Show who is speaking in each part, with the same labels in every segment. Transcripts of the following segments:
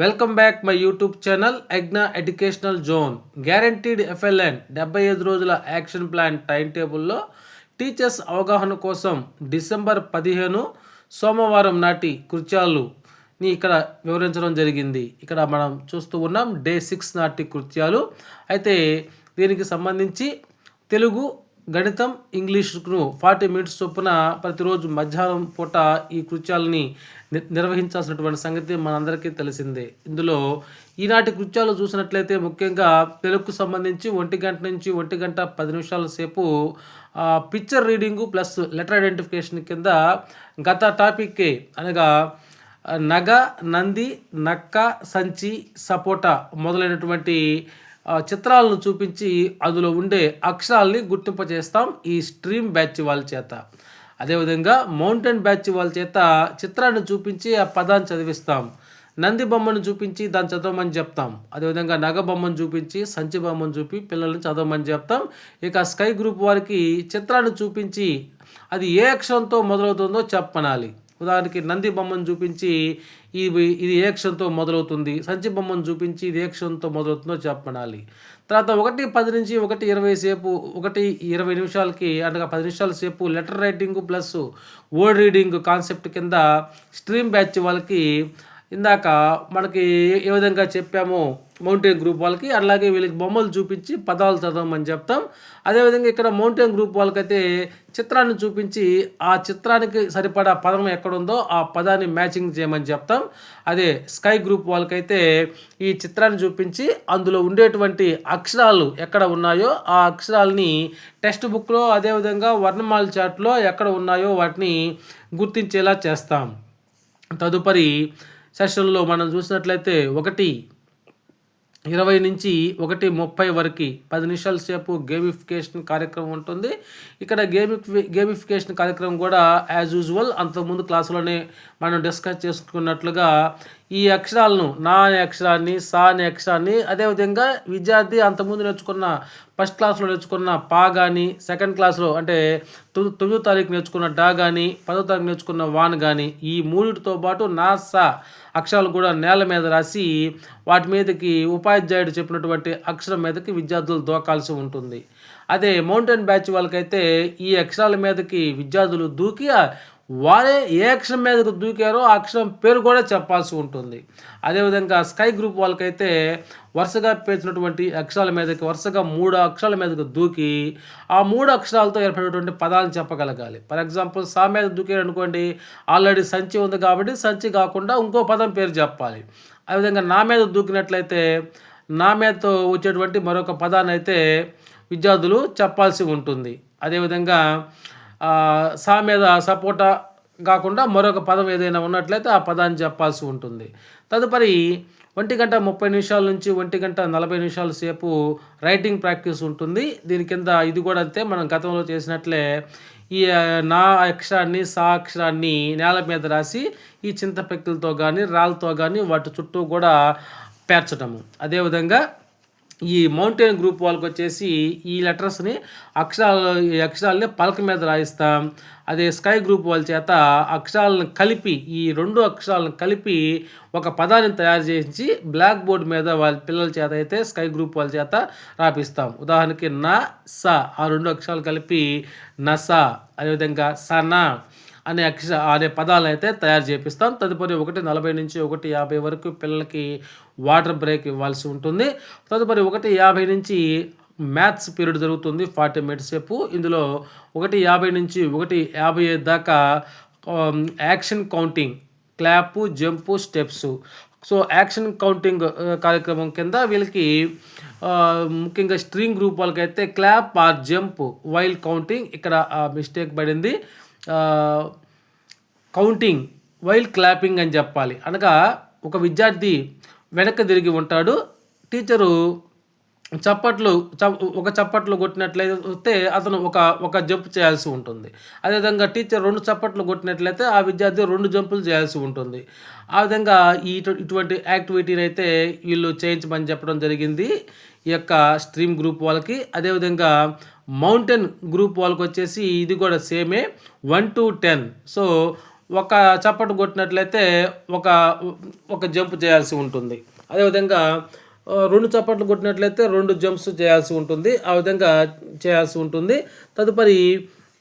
Speaker 1: Welcome back my YouTube channel ఎగ్నా educational zone guaranteed FLN డెబ్బై ఐదు రోజుల యాక్షన్ ప్లాన్ టైం టేబుల్లో టీచర్స్ అవగాహన కోసం డిసెంబర్ పదిహేను సోమవారం నాటి కృత్యాలుని ఇక్కడ వివరించడం జరిగింది. ఇక్కడ మనం చూస్తూ ఉన్నాం డే సిక్స్ నాటి కృత్యాలు. అయితే దీనికి సంబంధించి తెలుగు గణితం ఇంగ్లీష్ను ఫార్టీ మినిట్స్ చొప్పున ప్రతిరోజు మధ్యాహ్నం పూట ఈ కృత్యాలని ని- నిర్వహించాల్సినటువంటి సంగతి మనందరికీ తెలిసిందే. ఇందులో ఈనాటి కృత్యాలు చూసినట్లయితే ముఖ్యంగా తెలుగుకు సంబంధించి ఒంటి గంట నుంచి ఒంటి గంట పది నిమిషాల సేపు picture reading plus letter identification కింద గత టాపిక్కే అనగా నగ నంది నక్క సంచి సపోటా మొదలైనటువంటి చిత్రాలను చూపించి అందులో ఉండే అక్షరాల్ని గుర్తింపజేస్తాం ఈ స్ట్రీమ్ బ్యాచ్ వాళ్ళ చేత. అదేవిధంగా మౌంటైన్ బ్యాచ్ వాళ్ళ చేత చిత్రాన్ని చూపించి ఆ పదాన్ని చదివిస్తాం. నంది బొమ్మను చూపించి దాన్ని చదవమని చెప్తాం. అదేవిధంగా నగ బొమ్మను చూపించి సంచి బొమ్మను చూపి పిల్లల్ని చదవమని చెప్తాం. ఇక స్కై గ్రూప్ వారికి చిత్రాన్ని చూపించి అది ఏ అక్షరంతో మొదలవుతుందో చెప్పనాలి. ఉదాహరణకి నంది బొమ్మను చూపించి ఇది ఇది ఏ అక్షరంతో మొదలవుతుంది. సంచి బొమ్మను చూపించి ఇది ఏ అక్షరంతో మొదలవుతుందో చెప్పనాలి. తర్వాత ఒకటి పది నుంచి ఒకటి ఇరవై సేపు ఒకటి ఇరవై నిమిషాలకి అనగా పది నిమిషాల సేపు letter writing plus word reading concept కింద స్ట్రీమ్ బ్యాచ్ వాళ్ళకి ఇందాక మనకి ఏ- ఏ విధంగా చెప్పామో మౌంటైన్ గ్రూప్ వాళ్ళకి అలాగే వీళ్ళకి బొమ్మలు చూపించి పదాలు చదవమని చెప్తాం. అదేవిధంగా ఇక్కడ మౌంటైన్ గ్రూప్ వాళ్ళకైతే చిత్రాన్ని చూపించి ఆ చిత్రానికి సరిపడా పదం ఎక్కడుందో ఆ పదాన్ని మ్యాచింగ్ చేయమని చెప్తాం. అదే స్కై గ్రూప్ వాళ్ళకైతే ఈ చిత్రాన్ని చూపించి అందులో ఉండేటువంటి అక్షరాలు ఎక్కడ ఉన్నాయో ఆ అక్షరాలని టెక్స్ట్ బుక్లో అదేవిధంగా వర్ణమాల చాట్లో ఎక్కడ ఉన్నాయో వాటిని గుర్తించేలా చేస్తాం. తదుపరి సెషన్లో మనం చూసినట్లయితే ఒకటి ఇరవై నుంచి ఒకటి ముప్పై వరకు పది నిమిషాల సేపు గేమిఫికేషన్ కార్యక్రమం ఉంటుంది. ఇక్కడ గేమిఫి గేమిఫికేషన్ కార్యక్రమం కూడా యాజ్ యూజువల్ అంతకుముందు క్లాసులోనే మనం డిస్కస్ చేసుకున్నట్లుగా ఈ అక్షరాలను నా అనే అక్షరాన్ని సా అనే అక్షరాన్ని అదేవిధంగా విద్యార్థి అంతకుముందు నేర్చుకున్న ఫస్ట్ క్లాస్లో నేర్చుకున్న పా కానీ సెకండ్ క్లాస్లో అంటే తొమ్మిదో తారీఖు నేర్చుకున్న డా కానీ పదో తారీఖు నేర్చుకున్న వాన్ కానీ ఈ మూడిటితో పాటు నా సా అక్షరాలు కూడా నేల మీద రాసి వాటి మీదకి ఉపాధ్యాయుడు చెప్పినటువంటి అక్షరం మీదకి విద్యార్థులు దూకాల్సి ఉంటుంది. అదే మౌంటైన్ బ్యాచ్ వాళ్ళకైతే ఈ అక్షరాల మీదకి విద్యార్థులు దూకి వారే ఏ అక్షరం మీదకు దూకారో ఆ అక్షరం పేరు కూడా చెప్పాల్సి ఉంటుంది. అదేవిధంగా స్కై గ్రూప్ వాళ్ళకైతే వరుసగా పేర్చినటువంటి అక్షరాల మీదకి వరుసగా మూడు అక్షరాల మీదకు దూకి ఆ మూడు అక్షరాలతో ఏర్పడేటువంటి పదాలను చెప్పగలగాలి. ఫర్ ఎగ్జాంపుల్ సా మీద దూకారు అనుకోండి ఆల్రెడీ సంచి ఉంది కాబట్టి సంచి కాకుండా ఇంకో పదం పేరు చెప్పాలి. అదేవిధంగా నా మీద దూకినట్లయితే నా మీదతో వచ్చేటువంటి మరొక పదాన్ని అయితే విద్యార్థులు చెప్పాల్సి ఉంటుంది. అదేవిధంగా సా మీద సపోటా కాకుండా మరొక పదం ఏదైనా ఉన్నట్లయితే ఆ పదాన్ని చెప్పాల్సి ఉంటుంది. తదుపరి ఒంటి గంట ముప్పై నిమిషాల నుంచి ఒంటి గంట నలభై నిమిషాల సేపు రైటింగ్ ప్రాక్టీస్ ఉంటుంది. దీని కింద ఇది కూడా అంతే మనం గతంలో చేసినట్లే ఈ నా అక్షరాన్ని సా అక్షరాన్ని నేల మీద రాసి ఈ చింతపెక్కులతో కానీ రాళ్ళతో కానీ వాటి చుట్టూ కూడా పేర్చడము అదేవిధంగా ఈ మౌంటైన్ గ్రూప్ వాళ్ళకి వచ్చేసి ఈ లెటర్స్ని అక్షరాలు ఈ అక్షరాలని పలక మీద రాయిస్తాం. అదే స్కై గ్రూప్ వాళ్ళ చేత అక్షరాలను కలిపి ఈ రెండు అక్షరాలను కలిపి ఒక పదాన్ని తయారు చేసి బ్లాక్ బోర్డ్ మీద వాళ్ళ పిల్లల చేత అయితే స్కై గ్రూప్ వాళ్ళ చేత రాపిస్తాం. ఉదాహరణకి న స ఆ రెండు అక్షరాలు కలిపి నస అదేవిధంగా సన అనే అక్ష అనే పదాలను అయితే తయారు చేపిస్తాం. తదుపరి ఒకటి నలభై నుంచి ఒకటి యాభై వరకు పిల్లలకి వాటర్ బ్రేక్ ఇవ్వాల్సి ఉంటుంది. తదుపరి ఒకటి యాభై నుంచి మ్యాథ్స్ పీరియడ్ జరుగుతుంది ఫార్టీ మినిట్స్ సేపు. ఇందులో ఒకటి యాభై నుంచి ఒకటి యాభై ఐదు దాకా action counting clap jump steps. So action counting కార్యక్రమం కింద వీళ్ళకి ముఖ్యంగా స్ట్రింగ్ గ్రూప్ వాళ్ళకైతే clap or jump while counting ఇక్కడ మిస్టేక్ పడింది. కౌంటింగ్ వైల్ క్లాపింగ్ అని చెప్పాలి. అనగా ఒక విద్యార్థి వెనక్కి తిరిగి ఉంటాడు. టీచరు చప్పట్లు చ- ఒక చప్పట్లు కొట్టినట్లయితే వస్తే అతను ఒక ఒక జంప్ చేయాల్సి ఉంటుంది. అదేవిధంగా టీచర్ రెండు చప్పట్లు కొట్టినట్లయితే ఆ విద్యార్థి రెండు జంపులు చేయాల్సి ఉంటుంది. ఆ విధంగా ఈ ఇటువంటి యాక్టివిటీని అయితే వీళ్ళు చేయించమని చెప్పడం జరిగింది. ఈ యొక్క స్ట్రీమ్ గ్రూప్ వాళ్ళకి. అదేవిధంగా మౌంటైన్ గ్రూప్ వాళ్ళకి వచ్చేసి ఇది కూడా సేమే వన్ టు టెన్. సో ఒక చప్పట్లు కొట్టినట్లయితే ఒక ఒక జంప్ చేయాల్సి ఉంటుంది. అదేవిధంగా రెండు చప్పట్లు కొట్టినట్లయితే రెండు జంప్స్ చేయాల్సి ఉంటుంది. ఆ విధంగా చేయాల్సి ఉంటుంది. తదుపరి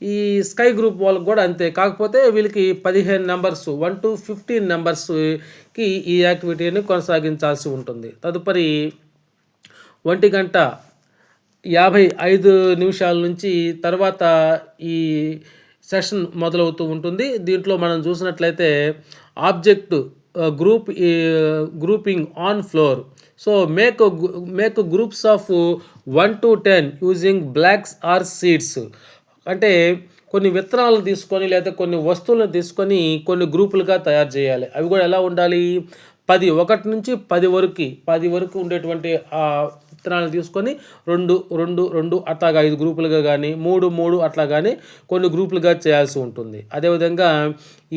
Speaker 1: ఈ స్కై గ్రూప్ వాళ్ళకి కూడా అంతే. కాకపోతే వీళ్ళకి పదిహేను నెంబర్స్ వన్ టు ఫిఫ్టీన్ నెంబర్స్కి ఈ యాక్టివిటీని కొనసాగించాల్సి ఉంటుంది. తదుపరి ఒంటి గంట యాభై ఐదు నిమిషాల నుంచి తర్వాత ఈ సెషన్ మొదలవుతూ ఉంటుంది. దీంట్లో మనం చూసినట్లయితే object group grouping on floor. So make make groups of one to ten using blocks or seeds. అంటే కొన్ని విత్తనాలను తీసుకొని లేదా కొన్ని వస్తువులను తీసుకొని కొన్ని గ్రూపులుగా తయారు చేయాలి. అవి కూడా ఎలా ఉండాలి? పది ఒకటి నుంచి పది వరకు పది వరకు ఉండేటువంటి ఆ విత్తనాలు తీసుకొని రెండు రెండు రెండు అట్లాగా ఐదు గ్రూపులుగా కానీ మూడు మూడు అట్లా కానీ కొన్ని గ్రూపులుగా చేయాల్సి ఉంటుంది. అదేవిధంగా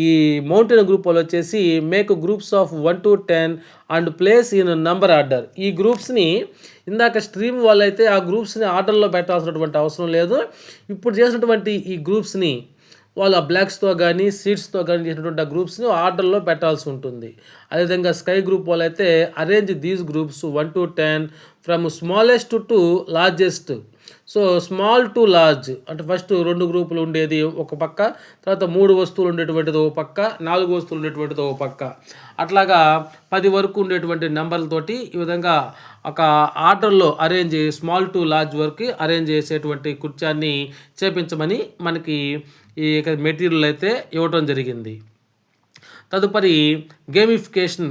Speaker 1: ఈ మౌంటైన్ గ్రూప్ వాళ్ళు వచ్చేసి make groups of one to ten and place in number order ఈ గ్రూప్స్ని ఇందాక స్ట్రీమ్ వాళ్ళైతే ఆ గ్రూప్స్ని ఆర్డర్లో పెట్టాల్సినటువంటి అవసరం లేదు. ఇప్పుడు చేసినటువంటి ఈ గ్రూప్స్ని వాళ్ళు ఆ బ్లాక్స్తో కానీ సీడ్స్తో కానీ చేసినటువంటి ఆ గ్రూప్స్ని ఆర్డర్లో పెట్టాల్సి ఉంటుంది. అదేవిధంగా స్కై గ్రూప్ వాళ్ళైతే arrange these groups one to ten from smallest to largest. So small to large అంటే ఫస్ట్ రెండు గ్రూపులు ఉండేది ఒక పక్క తర్వాత మూడు వస్తువులు ఉండేటువంటిది ఒక పక్క నాలుగు వస్తువులు ఉండేటువంటిది ఒక పక్క. అట్లాగా పది వరకు ఉండేటువంటి నెంబర్లతోటి ఈ విధంగా ఒక ఆర్డర్లో అరేంజ్ స్మాల్ టు లార్జ్ వరకు అరేంజ్ చేసేటువంటి కుర్చాన్ని చేపించమని మనకి ఈ మెటీరియల్ అయితే ఇవ్వటం జరిగింది. తదుపరి గేమిఫికేషన్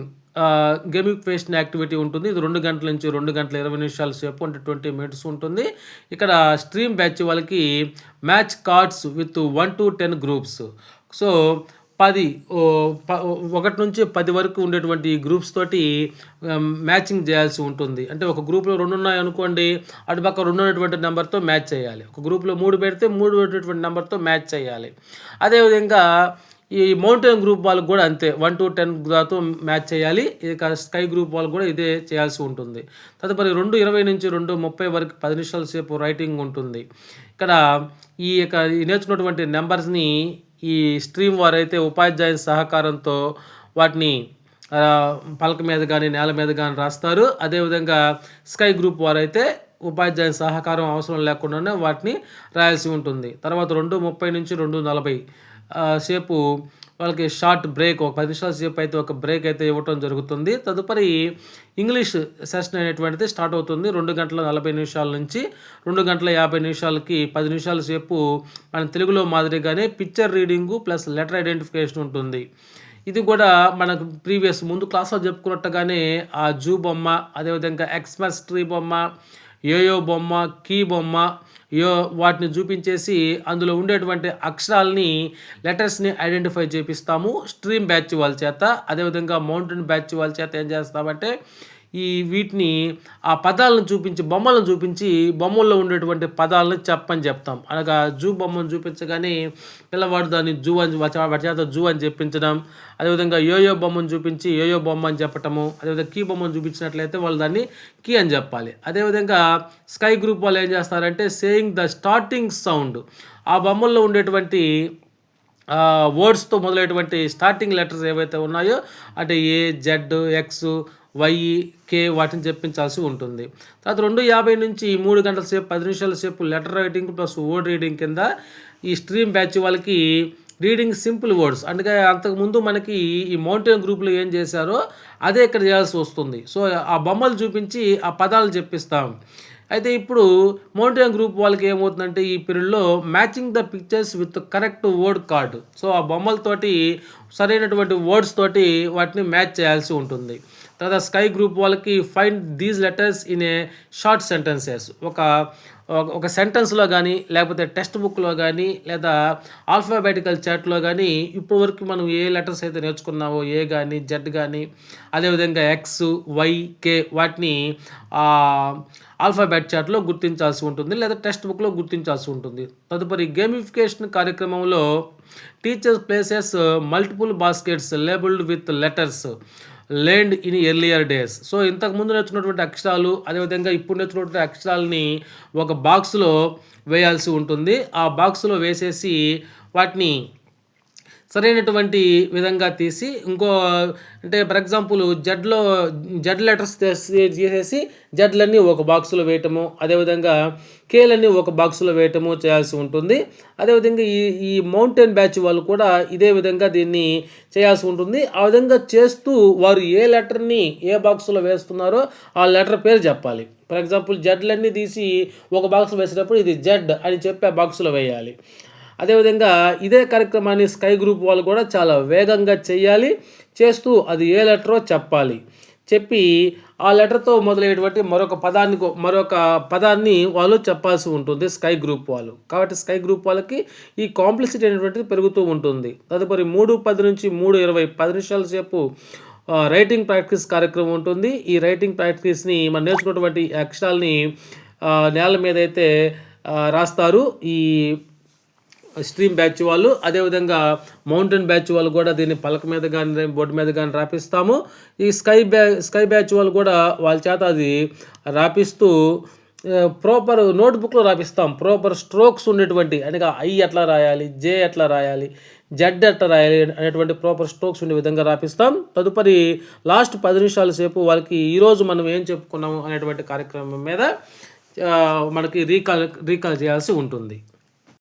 Speaker 1: గేమిఫికేషన్ యాక్టివిటీ ఉంటుంది. ఇది రెండు గంటల నుంచి రెండు గంటల ఇరవై నిమిషాల సేపు అంటే ట్వంటీ మినిట్స్ ఉంటుంది. ఇక్కడ స్ట్రీమ్ బ్యాచ్ వాళ్ళకి match cards with one to ten groups so పది ఓ, ప- ఒకటి నుంచి పది వరకు ఉండేటువంటి గ్రూప్స్ తోటి మ్యాచింగ్ చేయాల్సి ఉంటుంది. అంటే ఒక గ్రూప్లో రెండు ఉన్నాయి అనుకోండి అటు పక్క రెండు ఉన్నటువంటి నెంబర్తో మ్యాచ్ చేయాలి. ఒక గ్రూప్లో మూడు పెడితే మూడు ఉన్నటువంటి నెంబర్తో మ్యాచ్ చేయాలి. అదేవిధంగా ఈ మౌంటైన్ గ్రూప్ వాళ్ళకి కూడా అంతే. వన్ టు టెన్ దాతో మ్యాచ్ చేయాలి. ఇక స్కై గ్రూప్ వాళ్ళు కూడా ఇదే చేయాల్సి ఉంటుంది. తదుపరి రెండు ఇరవై నుంచి రెండు ముప్పై వరకు పది నిమిషాల సేపు రైటింగ్ ఉంటుంది. ఇక్కడ ఈ యొక్క ఈ నేర్చుకున్నటువంటి నెంబర్స్ని ఈ స్ట్రీమ్ వారైతే ఉపాధ్యాయుని సహకారంతో వాటిని పలక మీద కానీ నేల మీద కానీ రాస్తారు. అదేవిధంగా స్కై గ్రూప్ వారైతే ఉపాధ్యాయ సహకారం అవసరం లేకుండానే వాటిని రాయాల్సి ఉంటుంది. తర్వాత రెండు ముప్పై నుంచి రెండు నలభై సేపు వాళ్ళకి షార్ట్ బ్రేక్ ఒక పది నిమిషాల సేపు అయితే ఒక బ్రేక్ అయితే ఇవ్వటం జరుగుతుంది. తదుపరి ఇంగ్లీష్ సెషన్ అనేటువంటిది స్టార్ట్ అవుతుంది. రెండు గంటల నలభై నిమిషాల నుంచి రెండు గంటల యాభై నిమిషాలకి పది నిమిషాల సేపు మన తెలుగులో మాదిరిగానే picture reading plus letter identification ఉంటుంది. ఇది కూడా మనకు ప్రీవియస్ ముందు క్లాస్లో చెప్పుకున్నట్టుగానే ఆ జూ బొమ్మ అదేవిధంగా ఎక్స్మస్ ట్రీ బొమ్మ యోయో బొమ్మ కీ బొమ్మ యో వాటిని చూపించేసి అందులో ఉండేటువంటి అక్షరాలని లెటర్స్ని ఐడెంటిఫై చేపిస్తాము. స్ట్రీమ్ బ్యాచ్ వాళ్ళ చేత అదేవిధంగా మౌంటైన్ బ్యాచ్ వాళ్ళ చేత ఏం చేస్తామంటే ఈ వీటిని ఆ పదాలను చూపించి బొమ్మలను చూపించి బొమ్మల్లో ఉండేటువంటి పదాలను చెప్పని చెప్తాం. అనగా జూ బొమ్మను చూపించగానే పిల్లవాడు దాన్ని జూ అని వాటి వాటి చేత జూ అని చెప్పించడం. అదేవిధంగా యోయో బొమ్మను చూపించి యోయో బొమ్మ అని చెప్పటము. అదేవిధంగా కీ బొమ్మను చూపించినట్లయితే వాళ్ళు దాన్ని కీ అని చెప్పాలి. అదేవిధంగా స్కై గ్రూప్ వాళ్ళు ఏం చేస్తారంటే సేయింగ్ ద స్టార్టింగ్ సౌండ్. ఆ బొమ్మల్లో ఉండేటువంటి వర్డ్స్తో మొదలైనటువంటి స్టార్టింగ్ లెటర్స్ ఏవైతే ఉన్నాయో అంటే A Z X Y K వాటిని చెప్పించాల్సి ఉంటుంది. తర్వాత రెండు యాభై నుంచి మూడు గంటల సేపు పది నిమిషాల సేపు letter writing plus word reading కింద ఈ స్ట్రీమ్ బ్యాచ్ వాళ్ళకి రీడింగ్ సింపుల్ వర్డ్స్. అందుకే అంతకుముందు మనకి ఈ మౌంటైన్ గ్రూప్లో ఏం చేశారో అదే ఇక్కడ చేయాల్సి వస్తుంది. సో ఆ బొమ్మలు చూపించి ఆ పదాలు చెప్పిస్తాం. అయితే ఇప్పుడు మౌంటైన్ గ్రూప్ వాళ్ళకి ఏమవుతుందంటే ఈ పీరియడ్లో matching the pictures with correct word card. So ఆ బొమ్మలతోటి సరైనటువంటి వర్డ్స్ తోటి వాటిని మ్యాచ్ చేయాల్సి ఉంటుంది. తర్వాత స్కై గ్రూప్ వాళ్ళకి find these letters in a short sentences. ఒక ఒక- సెంటెన్స్లో కానీ లేకపోతే టెక్స్ట్ బుక్లో కానీ లేదా ఆల్ఫాబెటికల్ చాట్లో కానీ ఇప్పటి వరకు మనం ఏ లెటర్స్ అయితే నేర్చుకున్నావో ఏ కానీ జెడ్ కానీ అదేవిధంగా ఎక్స్ వై కే వాటిని ఆల్ఫాబెట్ చాట్లో గుర్తించాల్సి ఉంటుంది లేదా టెక్స్ట్ బుక్లో గుర్తించాల్సి ఉంటుంది. తదుపరి గేమిఫికేషన్ కార్యక్రమంలో teachers places multiple baskets labelled with letters. Learned in earlier days so ఇంతకు ముందు నేర్చుకున్నటువంటి అక్షరాలు అదేవిధంగా ఇప్పుడు నేర్చుకున్నటువంటి అక్షరాలని ఒక బాక్స్లో వేయాల్సి ఉంటుంది. ఆ బాక్స్లో వేసేసి వాటిని సరైనటువంటి విధంగా తీసి ఇంకో అంటే ఫర్ ఎగ్జాంపుల్ జడ్లో జడ్ లెటర్స్ చేసేసి జడ్లన్నీ ఒక బాక్సులో వేయటము అదేవిధంగా కేలన్నీ ఒక బాక్సులో వేయటము చేయాల్సి ఉంటుంది. అదేవిధంగా ఈ ఈ మౌంటైన్ బ్యాచ్ వాళ్ళు కూడా ఇదే విధంగా దీన్ని చేయాల్సి ఉంటుంది. ఆ విధంగా చేస్తూ వారు ఏ లెటర్ని ఏ బాక్సులో వేస్తున్నారో ఆ లెటర్ పేరు చెప్పాలి. ఫర్ ఎగ్జాంపుల్ జడ్లన్నీ తీసి ఒక బాక్స్లో వేసేటప్పుడు ఇది జడ్ అని చెప్పి ఆ బాక్స్లో వేయాలి. అదేవిధంగా ఇదే కార్యక్రమాన్ని స్కై గ్రూప్ వాళ్ళు కూడా చాలా వేగంగా చేయాలి చేస్తూ అది ఏ లెటరో చెప్పాలి. చెప్పి ఆ లెటర్తో మొదలయ్యేటువంటి మరొక పదాన్ని మరొక పదాన్ని వాళ్ళు చెప్పాల్సి ఉంటుంది స్కై గ్రూప్ వాళ్ళు. కాబట్టి స్కై గ్రూప్ వాళ్ళకి ఈ కాంప్లిసిటీ అనేటువంటిది పెరుగుతూ ఉంటుంది. తదుపరి మూడు పది నుంచి మూడు ఇరవై పది నిమిషాల సేపు రైటింగ్ ప్రాక్టీస్ కార్యక్రమం ఉంటుంది. ఈ రైటింగ్ ప్రాక్టీస్ని మనం నేర్చుకున్నటువంటి అక్షరాల్ని నేల మీద అయితే రాస్తారు. ఈ స్ట్రీమ్ బ్యాచ్ వాళ్ళు అదేవిధంగా మౌంటైన్ బ్యాచ్ వాళ్ళు కూడా దీన్ని పలక మీద కానీ బోర్డు మీద కానీ రాపిస్తాము. ఈ స్కై బ్యా స్కై బ్యాచ్ వాళ్ళు కూడా వాళ్ళ చేత అది రాపిస్తూ ప్రాపర్ నోట్బుక్లో రాపిస్తాం. ప్రాపర్ స్ట్రోక్స్ ఉండేటువంటి అనగా ఐ ఎట్లా రాయాలి జే ఎట్లా రాయాలి జెడ్ ఎట్లా రాయాలి అనేటువంటి ప్రాపర్ స్ట్రోక్స్ ఉండే విధంగా రాపిస్తాం. తదుపరి లాస్ట్ పది నిమిషాల సేపు వాళ్ళకి ఈరోజు మనం ఏం చెప్పుకున్నాము అనేటువంటి కార్యక్రమం మీద మనకి రీకాల్ రీకాల్ చేయాల్సి ఉంటుంది.